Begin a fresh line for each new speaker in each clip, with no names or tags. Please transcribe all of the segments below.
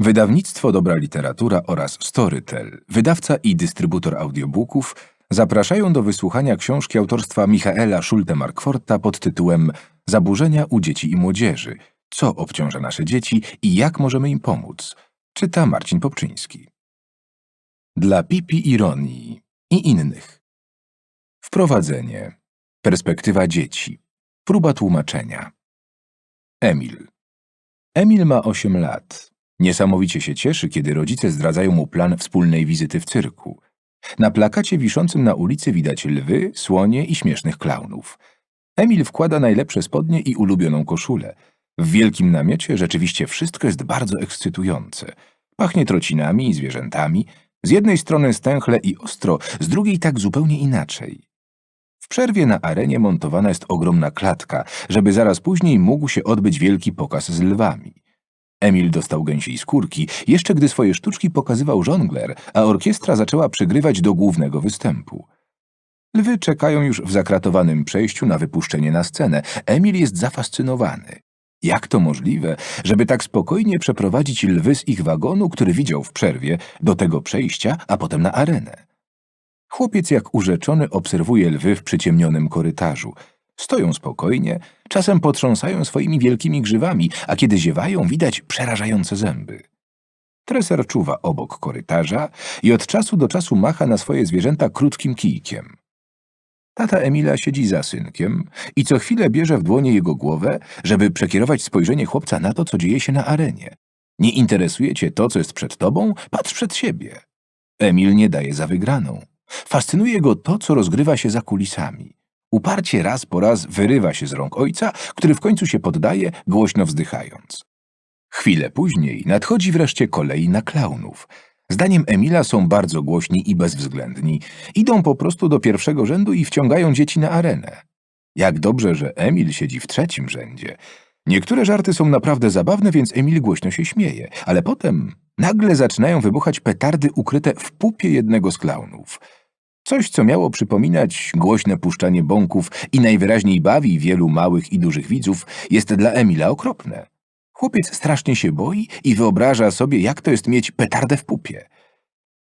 Wydawnictwo Dobra Literatura oraz Storytel, wydawca i dystrybutor audiobooków, zapraszają do wysłuchania książki autorstwa Michaela Schulte-Markforta pod tytułem Zaburzenia u dzieci i młodzieży. Co obciąża nasze dzieci i jak możemy im pomóc? Czyta Marcin Popczyński. Dla Pipi Ironii i innych. Wprowadzenie. Perspektywa dzieci. Próba tłumaczenia. Emil. Emil ma 8 lat. Niesamowicie się cieszy, kiedy rodzice zdradzają mu plan wspólnej wizyty w cyrku. Na plakacie wiszącym na ulicy widać lwy, słonie i śmiesznych klaunów. Emil wkłada najlepsze spodnie i ulubioną koszulę. W wielkim namiocie rzeczywiście wszystko jest bardzo ekscytujące. Pachnie trocinami i zwierzętami. Z jednej strony stęchle i ostro, z drugiej tak zupełnie inaczej. W przerwie na arenie montowana jest ogromna klatka, żeby zaraz później mógł się odbyć wielki pokaz z lwami. Emil dostał gęsiej skórki, jeszcze gdy swoje sztuczki pokazywał żongler, a orkiestra zaczęła przygrywać do głównego występu. Lwy czekają już w zakratowanym przejściu na wypuszczenie na scenę. Emil jest zafascynowany. Jak to możliwe, żeby tak spokojnie przeprowadzić lwy z ich wagonu, który widział w przerwie, do tego przejścia, a potem na arenę? Chłopiec jak urzeczony obserwuje lwy w przyciemnionym korytarzu. Stoją spokojnie, czasem potrząsają swoimi wielkimi grzywami, a kiedy ziewają, widać przerażające zęby. Treser czuwa obok korytarza i od czasu do czasu macha na swoje zwierzęta krótkim kijkiem. Tata Emila siedzi za synkiem i co chwilę bierze w dłonie jego głowę, żeby przekierować spojrzenie chłopca na to, co dzieje się na arenie. Nie interesuje cię to, co jest przed tobą? Patrz przed siebie. Emil nie daje za wygraną. Fascynuje go to, co rozgrywa się za kulisami. Uparcie raz po raz wyrywa się z rąk ojca, który w końcu się poddaje, głośno wzdychając. Chwilę później nadchodzi wreszcie kolej na klaunów. Zdaniem Emila są bardzo głośni i bezwzględni. Idą po prostu do pierwszego rzędu i wciągają dzieci na arenę. Jak dobrze, że Emil siedzi w trzecim rzędzie. Niektóre żarty są naprawdę zabawne, więc Emil głośno się śmieje, ale potem nagle zaczynają wybuchać petardy ukryte w pupie jednego z klaunów. Coś, co miało przypominać głośne puszczanie bąków i najwyraźniej bawi wielu małych i dużych widzów, jest dla Emila okropne. Chłopiec strasznie się boi i wyobraża sobie, jak to jest mieć petardę w pupie.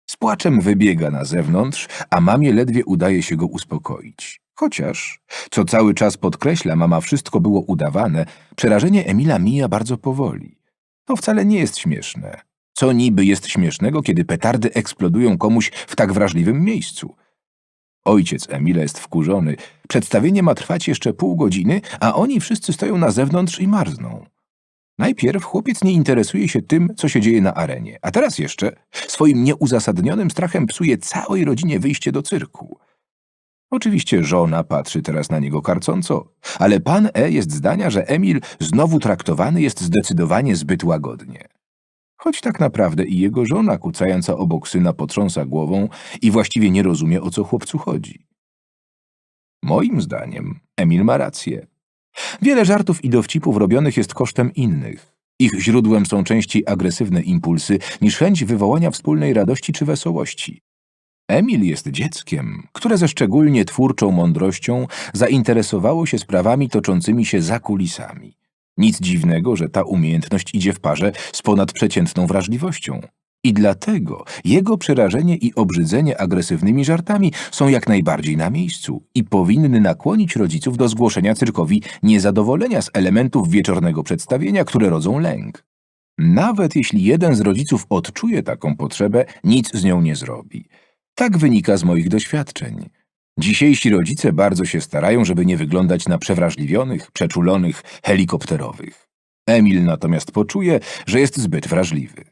Z płaczem wybiega na zewnątrz, a mamie ledwie udaje się go uspokoić. Chociaż, co cały czas podkreśla, mama wszystko było udawane, przerażenie Emila mija bardzo powoli. To wcale nie jest śmieszne. Co niby jest śmiesznego, kiedy petardy eksplodują komuś w tak wrażliwym miejscu? Ojciec Emila jest wkurzony. Przedstawienie ma trwać jeszcze pół godziny, a oni wszyscy stoją na zewnątrz i marzną. Najpierw chłopiec nie interesuje się tym, co się dzieje na arenie, a teraz jeszcze swoim nieuzasadnionym strachem psuje całej rodzinie wyjście do cyrku. Oczywiście żona patrzy teraz na niego karcąco, ale pan E jest zdania, że Emil znowu traktowany jest zdecydowanie zbyt łagodnie. Choć tak naprawdę i jego żona, kucająca obok syna, potrząsa głową i właściwie nie rozumie, o co chłopcu chodzi. Moim zdaniem Emil ma rację. Wiele żartów i dowcipów robionych jest kosztem innych. Ich źródłem są częściej agresywne impulsy niż chęć wywołania wspólnej radości czy wesołości. Emil jest dzieckiem, które ze szczególnie twórczą mądrością zainteresowało się sprawami toczącymi się za kulisami. Nic dziwnego, że ta umiejętność idzie w parze z ponadprzeciętną wrażliwością. I dlatego jego przerażenie i obrzydzenie agresywnymi żartami są jak najbardziej na miejscu i powinny nakłonić rodziców do zgłoszenia cyrkowi niezadowolenia z elementów wieczornego przedstawienia, które rodzą lęk. Nawet jeśli jeden z rodziców odczuje taką potrzebę, nic z nią nie zrobi. Tak wynika z moich doświadczeń. Dzisiejsi rodzice bardzo się starają, żeby nie wyglądać na przewrażliwionych, przeczulonych, helikopterowych. Emil natomiast poczuje, że jest zbyt wrażliwy.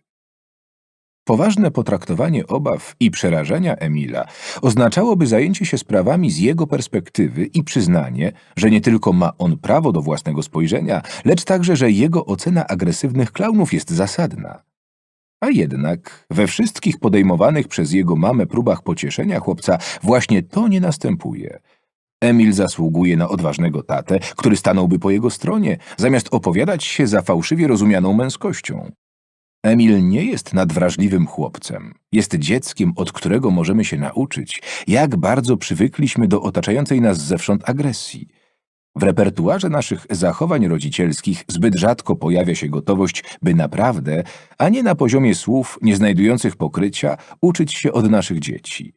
Poważne potraktowanie obaw i przerażenia Emila oznaczałoby zajęcie się sprawami z jego perspektywy i przyznanie, że nie tylko ma on prawo do własnego spojrzenia, lecz także, że jego ocena agresywnych klaunów jest zasadna. A jednak we wszystkich podejmowanych przez jego mamę próbach pocieszenia chłopca właśnie to nie następuje. Emil zasługuje na odważnego tatę, który stanąłby po jego stronie, zamiast opowiadać się za fałszywie rozumianą męskością. Emil nie jest nadwrażliwym chłopcem. Jest dzieckiem, od którego możemy się nauczyć, jak bardzo przywykliśmy do otaczającej nas zewsząd agresji. W repertuarze naszych zachowań rodzicielskich zbyt rzadko pojawia się gotowość, by naprawdę, a nie na poziomie słów nie znajdujących pokrycia, uczyć się od naszych dzieci.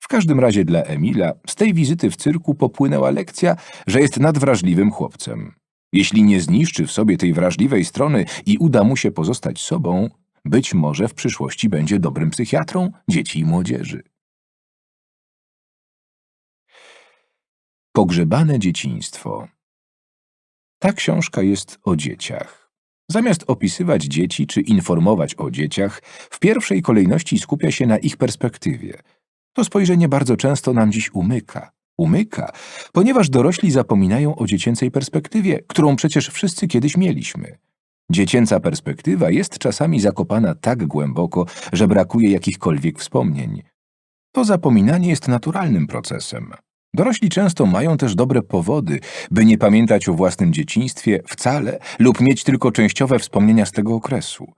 W każdym razie dla Emila z tej wizyty w cyrku popłynęła lekcja, że jest nadwrażliwym chłopcem. Jeśli nie zniszczy w sobie tej wrażliwej strony i uda mu się pozostać sobą, być może w przyszłości będzie dobrym psychiatrą dzieci i młodzieży. Pogrzebane dzieciństwo. Ta książka jest o dzieciach. Zamiast opisywać dzieci czy informować o dzieciach, w pierwszej kolejności skupia się na ich perspektywie. To spojrzenie bardzo często nam dziś umyka. Umyka, ponieważ dorośli zapominają o dziecięcej perspektywie, którą przecież wszyscy kiedyś mieliśmy. Dziecięca perspektywa jest czasami zakopana tak głęboko, że brakuje jakichkolwiek wspomnień. To zapominanie jest naturalnym procesem. Dorośli często mają też dobre powody, by nie pamiętać o własnym dzieciństwie wcale lub mieć tylko częściowe wspomnienia z tego okresu.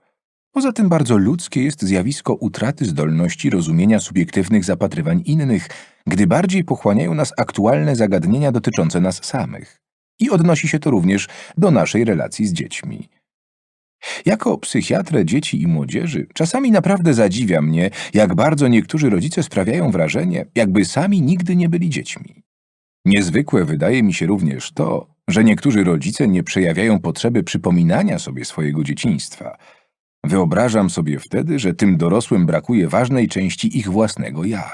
Poza tym bardzo ludzkie jest zjawisko utraty zdolności rozumienia subiektywnych zapatrywań innych, gdy bardziej pochłaniają nas aktualne zagadnienia dotyczące nas samych. I odnosi się to również do naszej relacji z dziećmi. Jako psychiatrę dzieci i młodzieży czasami naprawdę zadziwia mnie, jak bardzo niektórzy rodzice sprawiają wrażenie, jakby sami nigdy nie byli dziećmi. Niezwykłe wydaje mi się również to, że niektórzy rodzice nie przejawiają potrzeby przypominania sobie swojego dzieciństwa. Wyobrażam sobie wtedy, że tym dorosłym brakuje ważnej części ich własnego ja.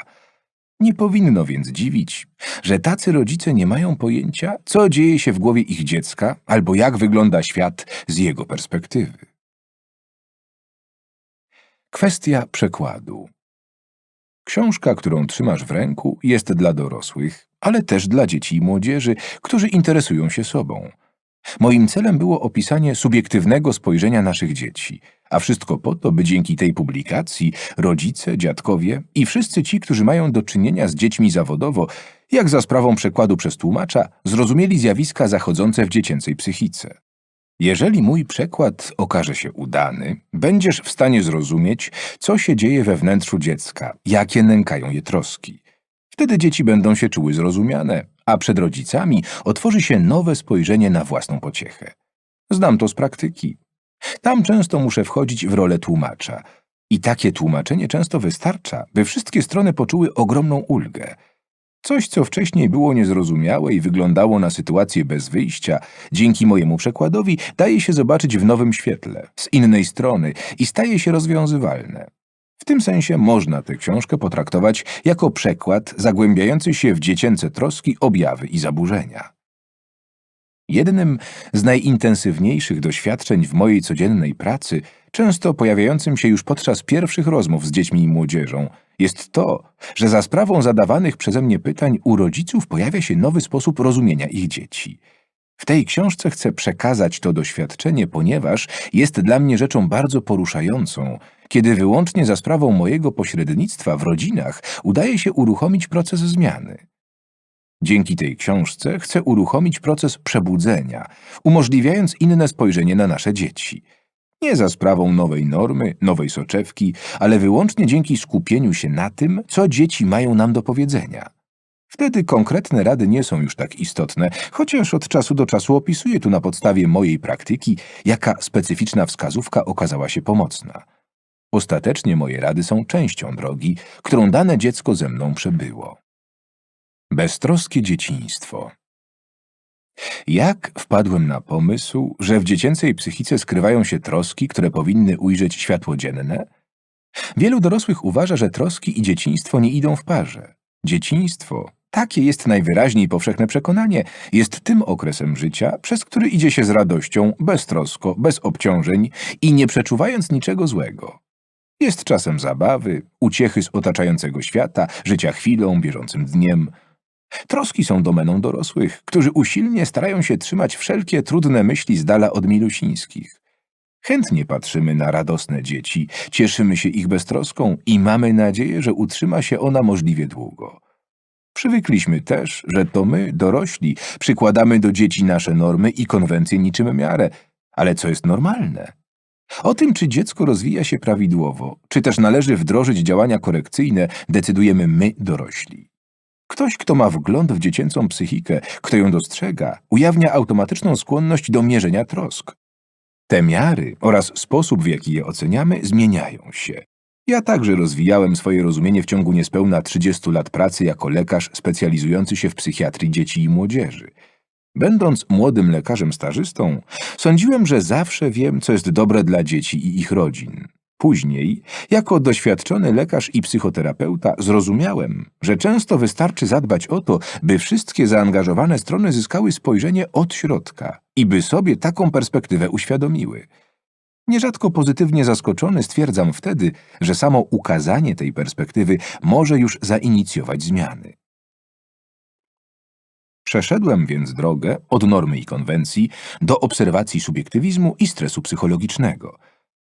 Nie powinno więc dziwić, że tacy rodzice nie mają pojęcia, co dzieje się w głowie ich dziecka albo jak wygląda świat z jego perspektywy. Kwestia przekładu. Książka, którą trzymasz w ręku, jest dla dorosłych, ale też dla dzieci i młodzieży, którzy interesują się sobą. Moim celem było opisanie subiektywnego spojrzenia naszych dzieci, a wszystko po to, by dzięki tej publikacji rodzice, dziadkowie i wszyscy ci, którzy mają do czynienia z dziećmi zawodowo, jak za sprawą przekładu przez tłumacza, zrozumieli zjawiska zachodzące w dziecięcej psychice. Jeżeli mój przekład okaże się udany, będziesz w stanie zrozumieć, co się dzieje we wnętrzu dziecka, jakie nękają je troski. Wtedy dzieci będą się czuły zrozumiane, a przed rodzicami otworzy się nowe spojrzenie na własną pociechę. Znam to z praktyki. Tam często muszę wchodzić w rolę tłumacza. I takie tłumaczenie często wystarcza, by wszystkie strony poczuły ogromną ulgę. Coś, co wcześniej było niezrozumiałe i wyglądało na sytuację bez wyjścia, dzięki mojemu przekładowi daje się zobaczyć w nowym świetle, z innej strony i staje się rozwiązywalne. W tym sensie można tę książkę potraktować jako przekład zagłębiający się w dziecięce troski, objawy i zaburzenia. Jednym z najintensywniejszych doświadczeń w mojej codziennej pracy, często pojawiającym się już podczas pierwszych rozmów z dziećmi i młodzieżą, jest to, że za sprawą zadawanych przeze mnie pytań u rodziców pojawia się nowy sposób rozumienia ich dzieci. W tej książce chcę przekazać to doświadczenie, ponieważ jest dla mnie rzeczą bardzo poruszającą, kiedy wyłącznie za sprawą mojego pośrednictwa w rodzinach udaje się uruchomić proces zmiany. Dzięki tej książce chcę uruchomić proces przebudzenia, umożliwiając inne spojrzenie na nasze dzieci. Nie za sprawą nowej normy, nowej soczewki, ale wyłącznie dzięki skupieniu się na tym, co dzieci mają nam do powiedzenia. Wtedy konkretne rady nie są już tak istotne, chociaż od czasu do czasu opisuję tu na podstawie mojej praktyki, jaka specyficzna wskazówka okazała się pomocna. Ostatecznie moje rady są częścią drogi, którą dane dziecko ze mną przebyło. Beztroskie dzieciństwo. Jak wpadłem na pomysł, że w dziecięcej psychice skrywają się troski, które powinny ujrzeć światło dzienne? Wielu dorosłych uważa, że troski i dzieciństwo nie idą w parze. Dzieciństwo, takie jest najwyraźniej powszechne przekonanie, jest tym okresem życia, przez który idzie się z radością, beztrosko, bez obciążeń i nie przeczuwając niczego złego. Jest czasem zabawy, uciechy z otaczającego świata, życia chwilą, bieżącym dniem – Troski są domeną dorosłych, którzy usilnie starają się trzymać wszelkie trudne myśli z dala od milusińskich. Chętnie patrzymy na radosne dzieci, cieszymy się ich beztroską i mamy nadzieję, że utrzyma się ona możliwie długo. Przywykliśmy też, że to my, dorośli, przykładamy do dzieci nasze normy i konwencje niczym miarę, ale co jest normalne? O tym, czy dziecko rozwija się prawidłowo, czy też należy wdrożyć działania korekcyjne, decydujemy my, dorośli. Ktoś, kto ma wgląd w dziecięcą psychikę, kto ją dostrzega, ujawnia automatyczną skłonność do mierzenia trosk. Te miary oraz sposób, w jaki je oceniamy, zmieniają się. Ja także rozwijałem swoje rozumienie w ciągu niespełna 30 lat pracy jako lekarz specjalizujący się w psychiatrii dzieci i młodzieży. Będąc młodym lekarzem stażystą, sądziłem, że zawsze wiem, co jest dobre dla dzieci i ich rodzin. Później, jako doświadczony lekarz i psychoterapeuta, zrozumiałem, że często wystarczy zadbać o to, by wszystkie zaangażowane strony zyskały spojrzenie od środka i by sobie taką perspektywę uświadomiły. Nierzadko pozytywnie zaskoczony stwierdzam wtedy, że samo ukazanie tej perspektywy może już zainicjować zmiany. Przeszedłem więc drogę od normy i konwencji do obserwacji subiektywizmu i stresu psychologicznego.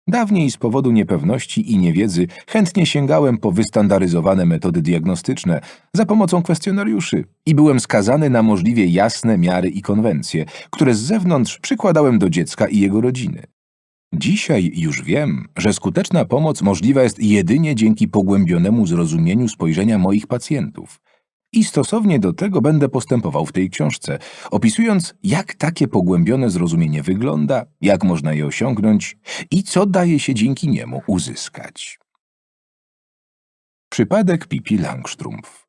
Dawniej z powodu niepewności i niewiedzy chętnie sięgałem po wystandaryzowane metody diagnostyczne za pomocą kwestionariuszy i byłem skazany na możliwie jasne miary i konwencje, które z zewnątrz przykładałem do dziecka i jego rodziny. Dzisiaj już wiem, że skuteczna pomoc możliwa jest jedynie dzięki pogłębionemu zrozumieniu spojrzenia moich pacjentów. I stosownie do tego będę postępował w tej książce, opisując, jak takie pogłębione zrozumienie wygląda, jak można je osiągnąć i co daje się dzięki niemu uzyskać. Przypadek Pipi Langstrumpf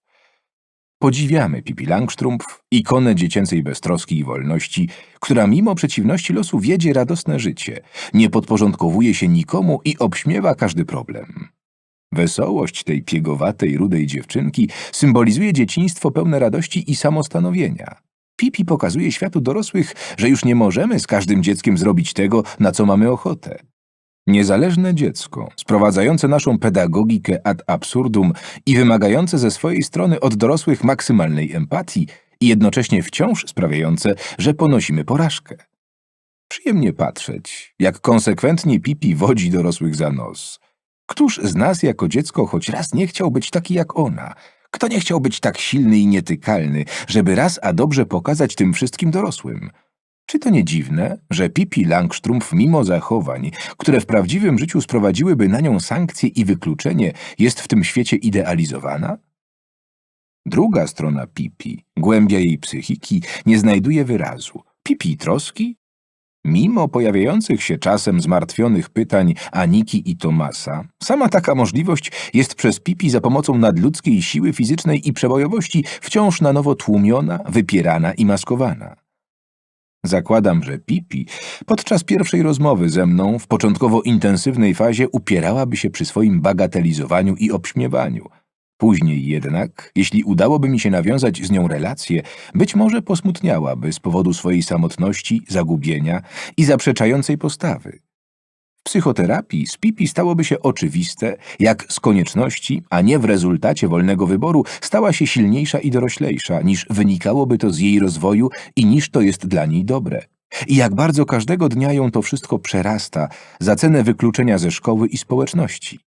Podziwiamy Pipi Langstrumpf, ikonę dziecięcej beztroski i wolności, która mimo przeciwności losu wiedzie radosne życie, nie podporządkowuje się nikomu i obśmiewa każdy problem. Wesołość tej piegowatej, rudej dziewczynki symbolizuje dzieciństwo pełne radości i samostanowienia. Pipi pokazuje światu dorosłych, że już nie możemy z każdym dzieckiem zrobić tego, na co mamy ochotę. Niezależne dziecko, sprowadzające naszą pedagogikę ad absurdum i wymagające ze swojej strony od dorosłych maksymalnej empatii i jednocześnie wciąż sprawiające, że ponosimy porażkę. Przyjemnie patrzeć, jak konsekwentnie Pipi wodzi dorosłych za nos. Któż z nas jako dziecko choć raz nie chciał być taki jak ona? Kto nie chciał być tak silny i nietykalny, żeby raz a dobrze pokazać tym wszystkim dorosłym? Czy to nie dziwne, że Pipi Langstrumpf mimo zachowań, które w prawdziwym życiu sprowadziłyby na nią sankcje i wykluczenie, jest w tym świecie idealizowana? Druga strona Pipi, głębia jej psychiki, nie znajduje wyrazu. Pipi troski? Mimo pojawiających się czasem zmartwionych pytań Aniki i Tomasa, sama taka możliwość jest przez Pipi za pomocą nadludzkiej siły fizycznej i przebojowości wciąż na nowo tłumiona, wypierana i maskowana. Zakładam, że Pipi podczas pierwszej rozmowy ze mną w początkowo intensywnej fazie upierałaby się przy swoim bagatelizowaniu i obśmiewaniu. Później jednak, jeśli udałoby mi się nawiązać z nią relację, być może posmutniałaby z powodu swojej samotności, zagubienia i zaprzeczającej postawy. W psychoterapii z Pipi stałoby się oczywiste, jak z konieczności, a nie w rezultacie wolnego wyboru, stała się silniejsza i doroślejsza, niż wynikałoby to z jej rozwoju i niż to jest dla niej dobre. I jak bardzo każdego dnia ją to wszystko przerasta za cenę wykluczenia ze szkoły i społeczności.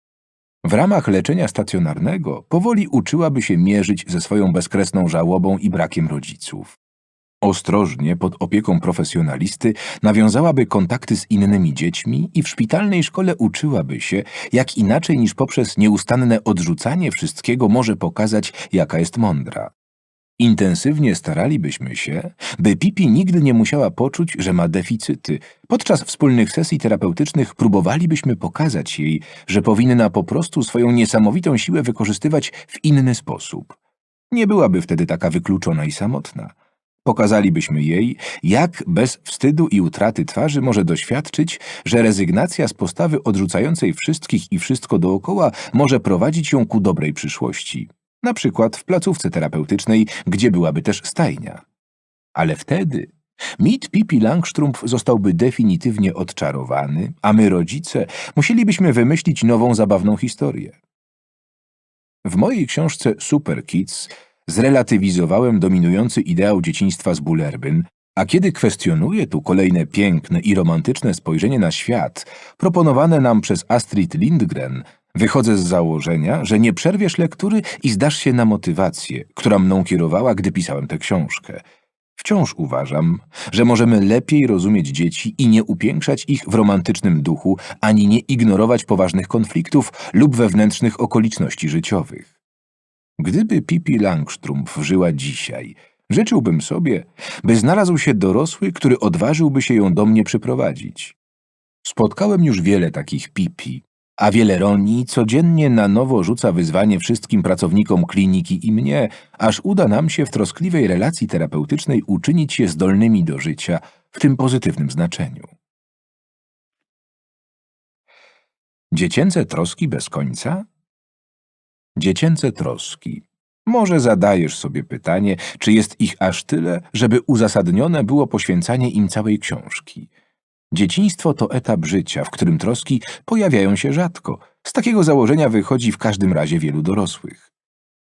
W ramach leczenia stacjonarnego powoli uczyłaby się mierzyć ze swoją bezkresną żałobą i brakiem rodziców. Ostrożnie, pod opieką profesjonalisty, nawiązałaby kontakty z innymi dziećmi i w szpitalnej szkole uczyłaby się, jak inaczej niż poprzez nieustanne odrzucanie wszystkiego może pokazać, jaka jest mądra. Intensywnie staralibyśmy się, by Pipi nigdy nie musiała poczuć, że ma deficyty. Podczas wspólnych sesji terapeutycznych próbowalibyśmy pokazać jej, że powinna po prostu swoją niesamowitą siłę wykorzystywać w inny sposób. Nie byłaby wtedy taka wykluczona i samotna. Pokazalibyśmy jej, jak bez wstydu i utraty twarzy może doświadczyć, że rezygnacja z postawy odrzucającej wszystkich i wszystko dookoła może prowadzić ją ku dobrej przyszłości. Na przykład w placówce terapeutycznej, gdzie byłaby też stajnia. Ale wtedy mit Pipi Langstrumpf zostałby definitywnie odczarowany, a my, rodzice, musielibyśmy wymyślić nową, zabawną historię. W mojej książce Super Kids zrelatywizowałem dominujący ideał dzieciństwa z Bullerbyn, a kiedy kwestionuję tu kolejne piękne i romantyczne spojrzenie na świat, proponowane nam przez Astrid Lindgren, wychodzę z założenia, że nie przerwiesz lektury i zdasz się na motywację, która mną kierowała, gdy pisałem tę książkę. Wciąż uważam, że możemy lepiej rozumieć dzieci i nie upiększać ich w romantycznym duchu, ani nie ignorować poważnych konfliktów lub wewnętrznych okoliczności życiowych. Gdyby Pippi Langstrumpf żyła dzisiaj, życzyłbym sobie, by znalazł się dorosły, który odważyłby się ją do mnie przyprowadzić. Spotkałem już wiele takich Pippi, a wiele Roni codziennie na nowo rzuca wyzwanie wszystkim pracownikom kliniki i mnie, aż uda nam się w troskliwej relacji terapeutycznej uczynić je zdolnymi do życia w tym pozytywnym znaczeniu. Dziecięce troski bez końca? Dziecięce troski. Może zadajesz sobie pytanie, czy jest ich aż tyle, żeby uzasadnione było poświęcanie im całej książki. Dzieciństwo to etap życia, w którym troski pojawiają się rzadko. Z takiego założenia wychodzi w każdym razie wielu dorosłych.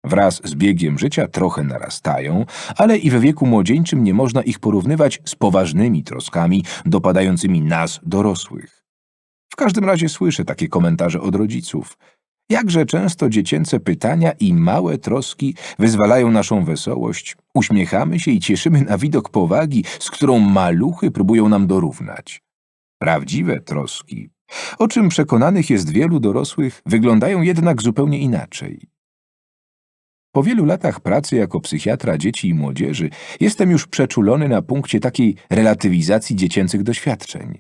Wraz z biegiem życia trochę narastają, ale i we wieku młodzieńczym nie można ich porównywać z poważnymi troskami dopadającymi nas, dorosłych. W każdym razie słyszę takie komentarze od rodziców. Jakże często dziecięce pytania i małe troski wyzwalają naszą wesołość, uśmiechamy się i cieszymy na widok powagi, z którą maluchy próbują nam dorównać. Prawdziwe troski, o czym przekonanych jest wielu dorosłych, wyglądają jednak zupełnie inaczej. Po wielu latach pracy jako psychiatra dzieci i młodzieży jestem już przeczulony na punkcie takiej relatywizacji dziecięcych doświadczeń.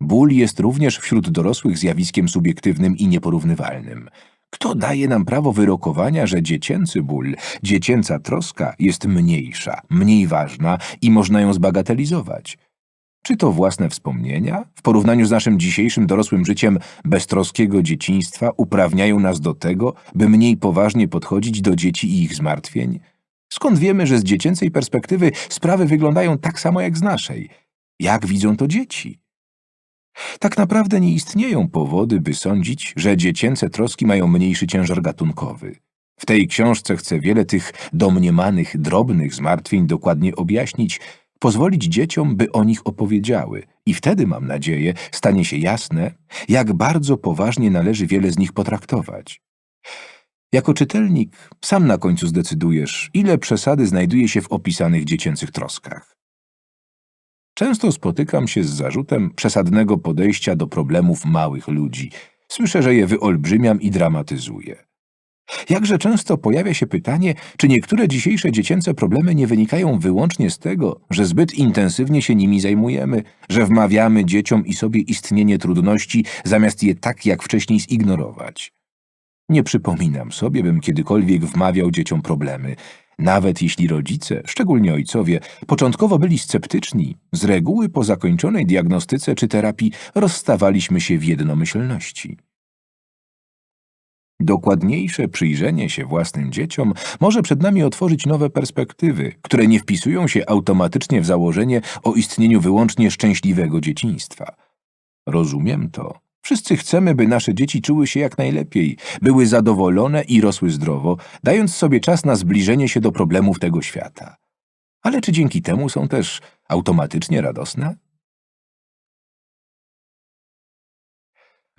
Ból jest również wśród dorosłych zjawiskiem subiektywnym i nieporównywalnym. Kto daje nam prawo wyrokowania, że dziecięcy ból, dziecięca troska jest mniejsza, mniej ważna i można ją zbagatelizować? Czy to własne wspomnienia, w porównaniu z naszym dzisiejszym dorosłym życiem beztroskiego dzieciństwa, uprawniają nas do tego, by mniej poważnie podchodzić do dzieci i ich zmartwień? Skąd wiemy, że z dziecięcej perspektywy sprawy wyglądają tak samo jak z naszej? Jak widzą to dzieci? Tak naprawdę nie istnieją powody, by sądzić, że dziecięce troski mają mniejszy ciężar gatunkowy. W tej książce chcę wiele tych domniemanych, drobnych zmartwień dokładnie objaśnić, pozwolić dzieciom, by o nich opowiedziały i wtedy, mam nadzieję, stanie się jasne, jak bardzo poważnie należy wiele z nich potraktować. Jako czytelnik sam na końcu zdecydujesz, ile przesady znajduje się w opisanych dziecięcych troskach. Często spotykam się z zarzutem przesadnego podejścia do problemów małych ludzi. Słyszę, że je wyolbrzymiam i dramatyzuję. Jakże często pojawia się pytanie, czy niektóre dzisiejsze dziecięce problemy nie wynikają wyłącznie z tego, że zbyt intensywnie się nimi zajmujemy, że wmawiamy dzieciom i sobie istnienie trudności, zamiast je tak jak wcześniej zignorować. Nie przypominam sobie, bym kiedykolwiek wmawiał dzieciom problemy. Nawet jeśli rodzice, szczególnie ojcowie, początkowo byli sceptyczni, z reguły po zakończonej diagnostyce czy terapii rozstawaliśmy się w jednomyślności. Dokładniejsze przyjrzenie się własnym dzieciom może przed nami otworzyć nowe perspektywy, które nie wpisują się automatycznie w założenie o istnieniu wyłącznie szczęśliwego dzieciństwa. Rozumiem to. Wszyscy chcemy, by nasze dzieci czuły się jak najlepiej, były zadowolone i rosły zdrowo, dając sobie czas na zbliżenie się do problemów tego świata. Ale czy dzięki temu są też automatycznie radosne?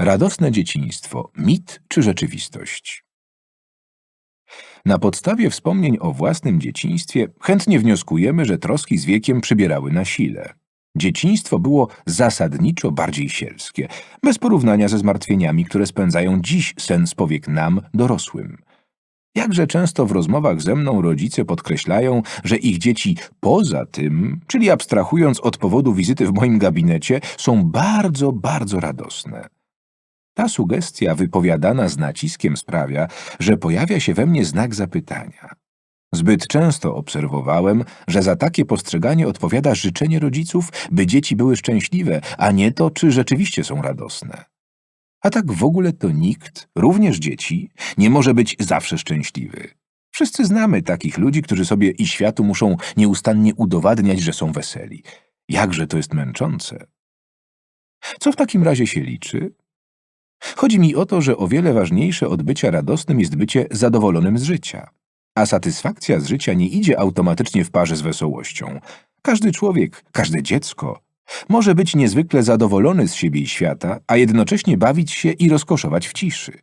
Radosne dzieciństwo mit czy rzeczywistość? Na podstawie wspomnień o własnym dzieciństwie chętnie wnioskujemy, że troski z wiekiem przybierały na sile. Dzieciństwo było zasadniczo bardziej sielskie, bez porównania ze zmartwieniami, które spędzają dziś sens powiek nam, dorosłym. Jakże często w rozmowach ze mną rodzice podkreślają, że ich dzieci poza tym, czyli abstrahując od powodu wizyty w moim gabinecie, są bardzo, bardzo radosne. Ta sugestia wypowiadana z naciskiem sprawia, że pojawia się we mnie znak zapytania. Zbyt często obserwowałem, że za takie postrzeganie odpowiada życzenie rodziców, by dzieci były szczęśliwe, a nie to, czy rzeczywiście są radosne. A tak w ogóle to nikt, również dzieci, nie może być zawsze szczęśliwy. Wszyscy znamy takich ludzi, którzy sobie i światu muszą nieustannie udowadniać, że są weseli. Jakże to jest męczące. Co w takim razie się liczy? Chodzi mi o to, że o wiele ważniejsze od bycia radosnym jest bycie zadowolonym z życia. A satysfakcja z życia nie idzie automatycznie w parze z wesołością. Każdy człowiek, każde dziecko może być niezwykle zadowolony z siebie i świata, a jednocześnie bawić się i rozkoszować w ciszy.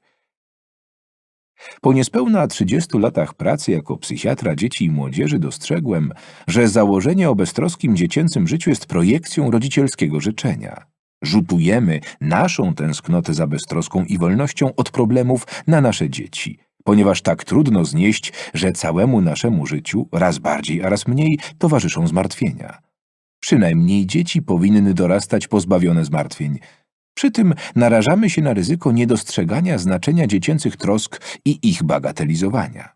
Po niespełna 30 latach pracy jako psychiatra dzieci i młodzieży dostrzegłem, że założenie o beztroskim dziecięcym życiu jest projekcją rodzicielskiego życzenia. Rzutujemy naszą tęsknotę za beztroską i wolnością od problemów na nasze dzieci – ponieważ tak trudno znieść, że całemu naszemu życiu, raz bardziej, a raz mniej, towarzyszą zmartwienia. Przynajmniej dzieci powinny dorastać pozbawione zmartwień. Przy tym narażamy się na ryzyko niedostrzegania znaczenia dziecięcych trosk i ich bagatelizowania.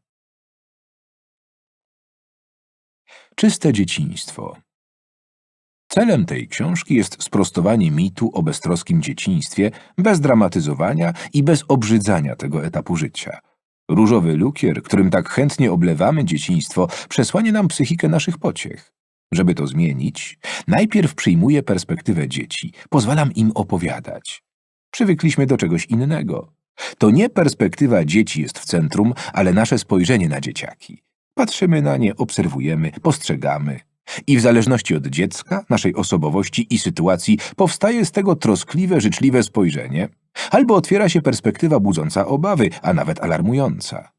Czyste dzieciństwo Celem tej książki jest sprostowanie mitu o beztroskim dzieciństwie, bez dramatyzowania i bez obrzydzania tego etapu życia. Różowy lukier, którym tak chętnie oblewamy dzieciństwo, przesłanie nam psychikę naszych pociech. Żeby to zmienić, najpierw przyjmuję perspektywę dzieci, pozwalam im opowiadać. Przywykliśmy do czegoś innego. To nie perspektywa dzieci jest w centrum, ale nasze spojrzenie na dzieciaki. Patrzymy na nie, obserwujemy, postrzegamy. I w zależności od dziecka, naszej osobowości i sytuacji powstaje z tego troskliwe, życzliwe spojrzenie, albo otwiera się perspektywa budząca obawy, a nawet alarmująca.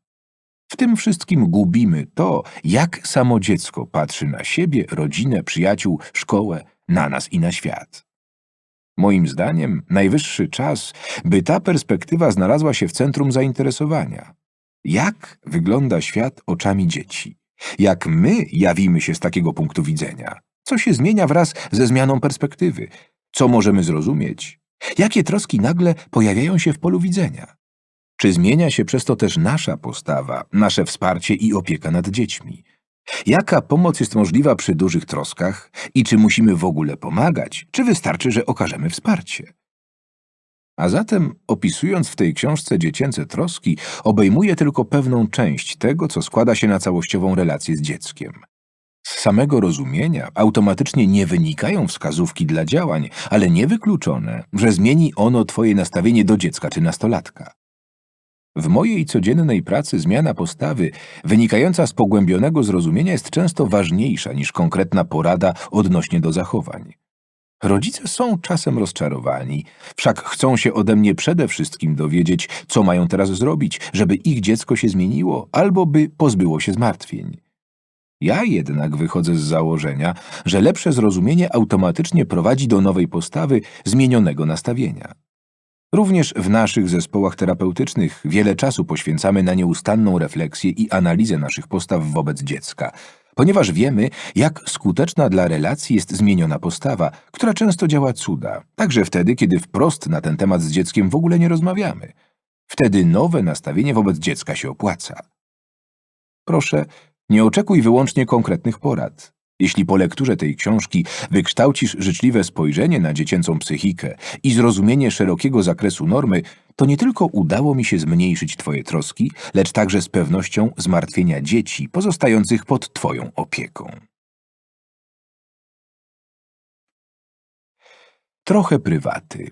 W tym wszystkim gubimy to, jak samo dziecko patrzy na siebie, rodzinę, przyjaciół, szkołę, na nas i na świat. Moim zdaniem najwyższy czas, by ta perspektywa znalazła się w centrum zainteresowania. Jak wygląda świat oczami dzieci? Jak my jawimy się z takiego punktu widzenia? Co się zmienia wraz ze zmianą perspektywy? Co możemy zrozumieć? Jakie troski nagle pojawiają się w polu widzenia? Czy zmienia się przez to też nasza postawa, nasze wsparcie i opieka nad dziećmi? Jaka pomoc jest możliwa przy dużych troskach i czy musimy w ogóle pomagać, czy wystarczy, że okażemy wsparcie? A zatem, opisując w tej książce dziecięce troski, obejmuje tylko pewną część tego, co składa się na całościową relację z dzieckiem. Z samego rozumienia automatycznie nie wynikają wskazówki dla działań, ale niewykluczone, że zmieni ono twoje nastawienie do dziecka czy nastolatka. W mojej codziennej pracy zmiana postawy wynikająca z pogłębionego zrozumienia jest często ważniejsza niż konkretna porada odnośnie do zachowań. Rodzice są czasem rozczarowani, wszak chcą się ode mnie przede wszystkim dowiedzieć, co mają teraz zrobić, żeby ich dziecko się zmieniło albo by pozbyło się zmartwień. Ja jednak wychodzę z założenia, że lepsze zrozumienie automatycznie prowadzi do nowej postawy, zmienionego nastawienia. Również w naszych zespołach terapeutycznych wiele czasu poświęcamy na nieustanną refleksję i analizę naszych postaw wobec dziecka, ponieważ wiemy, jak skuteczna dla relacji jest zmieniona postawa, która często działa cuda, także wtedy, kiedy wprost na ten temat z dzieckiem w ogóle nie rozmawiamy. Wtedy nowe nastawienie wobec dziecka się opłaca. Proszę, nie oczekuj wyłącznie konkretnych porad. Jeśli po lekturze tej książki wykształcisz życzliwe spojrzenie na dziecięcą psychikę i zrozumienie szerokiego zakresu normy, to nie tylko udało mi się zmniejszyć Twoje troski, lecz także z pewnością zmartwienia dzieci pozostających pod Twoją opieką. Trochę prywaty.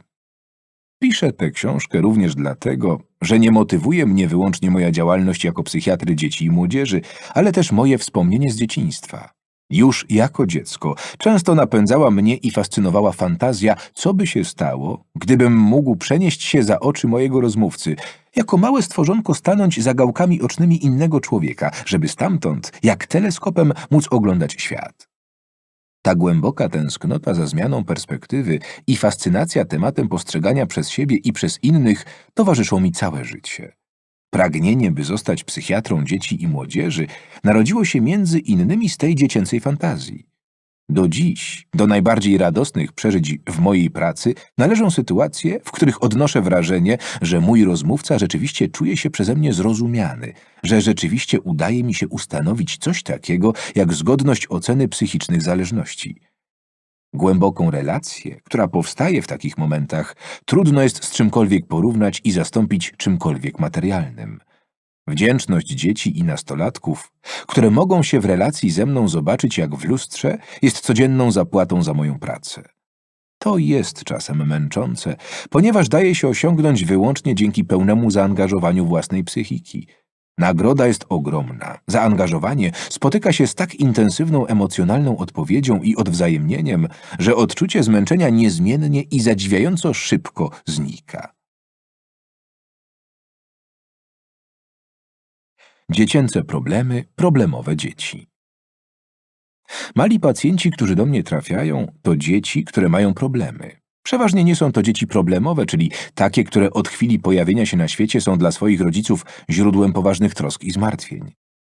Piszę tę książkę również dlatego, że nie motywuje mnie wyłącznie moja działalność jako psychiatry dzieci i młodzieży, ale też moje wspomnienie z dzieciństwa. Już jako dziecko często napędzała mnie i fascynowała fantazja, co by się stało, gdybym mógł przenieść się za oczy mojego rozmówcy, jako małe stworzonko stanąć za gałkami ocznymi innego człowieka, żeby stamtąd, jak teleskopem, móc oglądać świat. Ta głęboka tęsknota za zmianą perspektywy i fascynacja tematem postrzegania przez siebie i przez innych towarzyszą mi całe życie. Pragnienie, by zostać psychiatrą dzieci i młodzieży, narodziło się między innymi z tej dziecięcej fantazji. Do dziś, do najbardziej radosnych przeżyć w mojej pracy należą sytuacje, w których odnoszę wrażenie, że mój rozmówca rzeczywiście czuje się przeze mnie zrozumiany, że rzeczywiście udaje mi się ustanowić coś takiego jak zgodność oceny psychicznych zależności. Głęboką relację, która powstaje w takich momentach, trudno jest z czymkolwiek porównać i zastąpić czymkolwiek materialnym. Wdzięczność dzieci i nastolatków, które mogą się w relacji ze mną zobaczyć jak w lustrze, jest codzienną zapłatą za moją pracę. To jest czasem męczące, ponieważ daje się osiągnąć wyłącznie dzięki pełnemu zaangażowaniu własnej psychiki – Nagroda jest ogromna. Zaangażowanie spotyka się z tak intensywną emocjonalną odpowiedzią i odwzajemnieniem, że odczucie zmęczenia niezmiennie i zadziwiająco szybko znika. Dziecięce problemy, problemowe dzieci. Mali pacjenci, którzy do mnie trafiają, to dzieci, które mają problemy. Przeważnie nie są to dzieci problemowe, czyli takie, które od chwili pojawienia się na świecie są dla swoich rodziców źródłem poważnych trosk i zmartwień.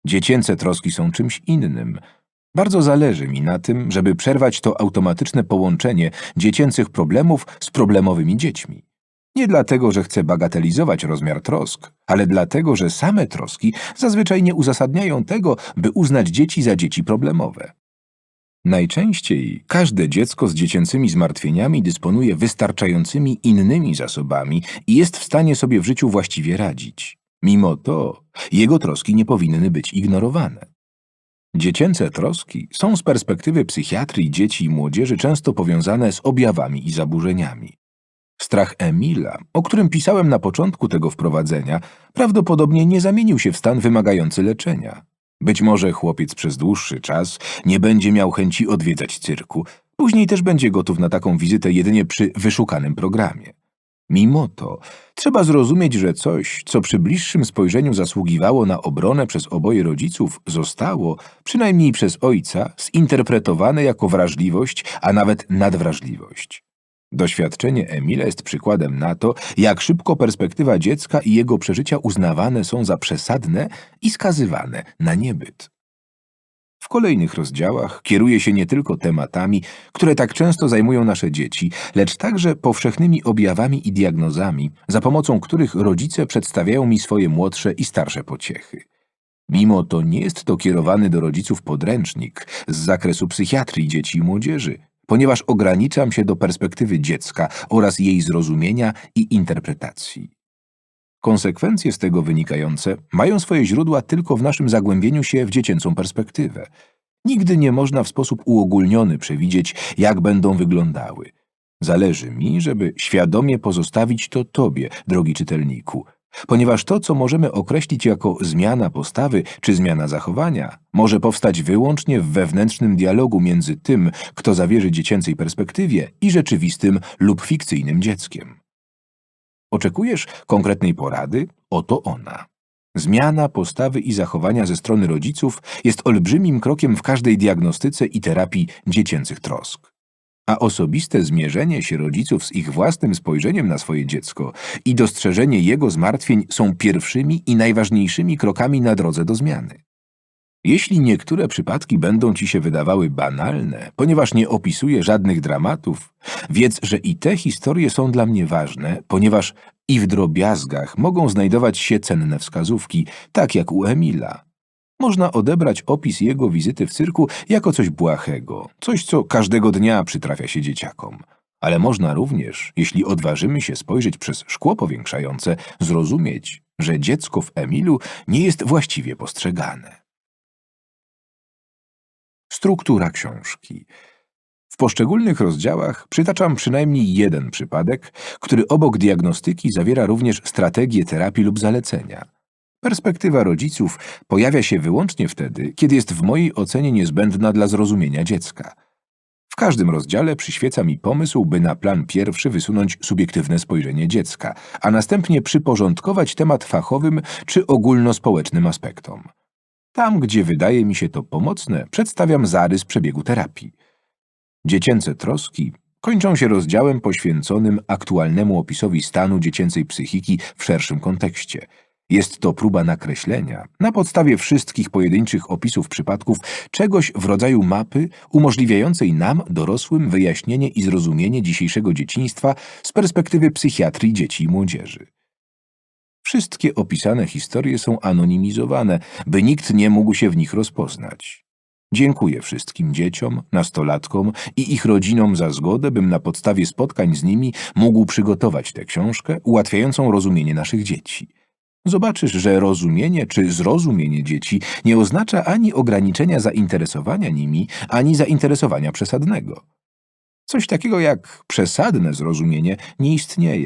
Dziecięce troski są czymś innym. Bardzo zależy mi na tym, żeby przerwać to automatyczne połączenie dziecięcych problemów z problemowymi dziećmi. Nie dlatego, że chcę bagatelizować rozmiar trosk, ale dlatego, że same troski zazwyczaj nie uzasadniają tego, by uznać dzieci za dzieci problemowe. Najczęściej każde dziecko z dziecięcymi zmartwieniami dysponuje wystarczającymi innymi zasobami i jest w stanie sobie w życiu właściwie radzić. Mimo to jego troski nie powinny być ignorowane. Dziecięce troski są z perspektywy psychiatrii dzieci i młodzieży często powiązane z objawami i zaburzeniami. Strach Emila, o którym pisałem na początku tego wprowadzenia, prawdopodobnie nie zamienił się w stan wymagający leczenia. Być może chłopiec przez dłuższy czas nie będzie miał chęci odwiedzać cyrku, później też będzie gotów na taką wizytę jedynie przy wyszukanym programie. Mimo to trzeba zrozumieć, że coś, co przy bliższym spojrzeniu zasługiwało na obronę przez oboje rodziców, zostało, przynajmniej przez ojca, zinterpretowane jako wrażliwość, a nawet nadwrażliwość. Doświadczenie Emila jest przykładem na to, jak szybko perspektywa dziecka i jego przeżycia uznawane są za przesadne i skazywane na niebyt. W kolejnych rozdziałach kieruje się nie tylko tematami, które tak często zajmują nasze dzieci, lecz także powszechnymi objawami i diagnozami, za pomocą których rodzice przedstawiają mi swoje młodsze i starsze pociechy. Mimo to nie jest to kierowany do rodziców podręcznik z zakresu psychiatrii dzieci i młodzieży, ponieważ ograniczam się do perspektywy dziecka oraz jej zrozumienia i interpretacji. Konsekwencje z tego wynikające mają swoje źródła tylko w naszym zagłębieniu się w dziecięcą perspektywę. Nigdy nie można w sposób uogólniony przewidzieć, jak będą wyglądały. Zależy mi, żeby świadomie pozostawić to Tobie, drogi czytelniku, ponieważ to, co możemy określić jako zmiana postawy czy zmiana zachowania, może powstać wyłącznie w wewnętrznym dialogu między tym, kto zawierzy dziecięcej perspektywie i rzeczywistym lub fikcyjnym dzieckiem. Oczekujesz konkretnej porady? Oto ona. Zmiana postawy i zachowania ze strony rodziców jest olbrzymim krokiem w każdej diagnostyce i terapii dziecięcych trosk. A osobiste zmierzenie się rodziców z ich własnym spojrzeniem na swoje dziecko i dostrzeżenie jego zmartwień są pierwszymi i najważniejszymi krokami na drodze do zmiany. Jeśli niektóre przypadki będą ci się wydawały banalne, ponieważ nie opisuję żadnych dramatów, wiedz, że i te historie są dla mnie ważne, ponieważ i w drobiazgach mogą znajdować się cenne wskazówki, tak jak u Emila. Można odebrać opis jego wizyty w cyrku jako coś błahego, coś, co każdego dnia przytrafia się dzieciakom. Ale można również, jeśli odważymy się spojrzeć przez szkło powiększające, zrozumieć, że dziecko w Emilu nie jest właściwie postrzegane. Struktura książki. W poszczególnych rozdziałach przytaczam przynajmniej jeden przypadek, który obok diagnostyki zawiera również strategię terapii lub zalecenia. Perspektywa rodziców pojawia się wyłącznie wtedy, kiedy jest w mojej ocenie niezbędna dla zrozumienia dziecka. W każdym rozdziale przyświeca mi pomysł, by na plan pierwszy wysunąć subiektywne spojrzenie dziecka, a następnie przyporządkować temat fachowym czy ogólnospołecznym aspektom. Tam, gdzie wydaje mi się to pomocne, przedstawiam zarys przebiegu terapii. Dziecięce troski kończą się rozdziałem poświęconym aktualnemu opisowi stanu dziecięcej psychiki w szerszym kontekście. Jest to próba nakreślenia, na podstawie wszystkich pojedynczych opisów przypadków, czegoś w rodzaju mapy umożliwiającej nam, dorosłym, wyjaśnienie i zrozumienie dzisiejszego dzieciństwa z perspektywy psychiatrii dzieci i młodzieży. Wszystkie opisane historie są anonimizowane, by nikt nie mógł się w nich rozpoznać. Dziękuję wszystkim dzieciom, nastolatkom i ich rodzinom za zgodę, bym na podstawie spotkań z nimi mógł przygotować tę książkę ułatwiającą rozumienie naszych dzieci. Zobaczysz, że rozumienie czy zrozumienie dzieci nie oznacza ani ograniczenia zainteresowania nimi, ani zainteresowania przesadnego. Coś takiego jak przesadne zrozumienie nie istnieje.